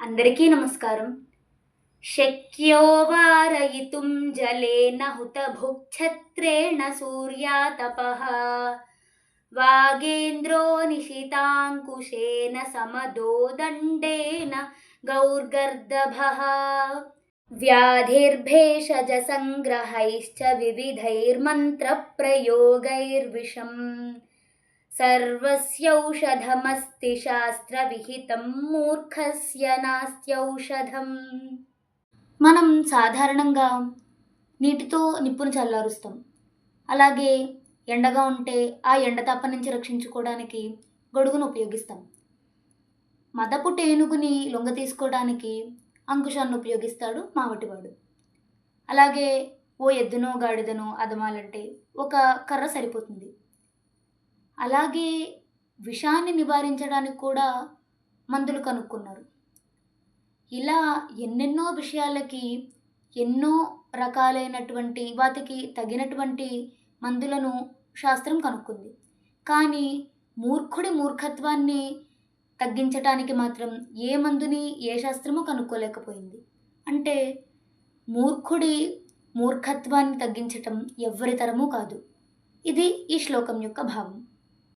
అందరికీ నమస్కారం శక్యో వారయితుం జలేన హుతభుక్ఛత్రేణ సూర్యాతపః వాగేంద్రో నిశితాంకుశేన సమదోదండేన గౌర్గర్దభः व्याधिर्भेषजसङ्ग्रहैश्च विविधैर्मन्त्रप्रयोगैर्विषम् సర్వస్యౌషధమస్తి శాస్త్రవిహితం మూర్ఖస్య నాస్త్యౌషధం మనం సాధారణంగా నీటితో నిప్పును చల్లారుస్తాం. అలాగే ఎండగా ఉంటే ఆ ఎండ తప్ప నుంచి రక్షించుకోవడానికి గొడుగును ఉపయోగిస్తాం. మదపు టేనుగుని లొంగ తీసుకోవడానికి అంకుశాన్ని ఉపయోగిస్తాడు మావటివాడు అలాగే ఓ ఎద్దునో గాడిదనో అదమాలంటే ఒక కర్ర సరిపోతుంది. అలాగే విషాన్ని నివారించడానికి కూడా మందులు కనుక్కున్నారు. ఇలా ఎన్నెన్నో విషయాలకి ఎన్నో రకాలైనటువంటి వాటికి తగినటువంటి మందులను శాస్త్రం కనుక్కుంది. కానీ మూర్ఖుడి మూర్ఖత్వాన్ని తగ్గించటానికి మాత్రం ఏ మందుని ఏ శాస్త్రము కనుక్కోలేకపోయింది. అంటే మూర్ఖుడి మూర్ఖత్వాన్ని తగ్గించటం ఎవ్వరి తరమూ కాదు. ఇది ఈ శ్లోకం యొక్క భావం.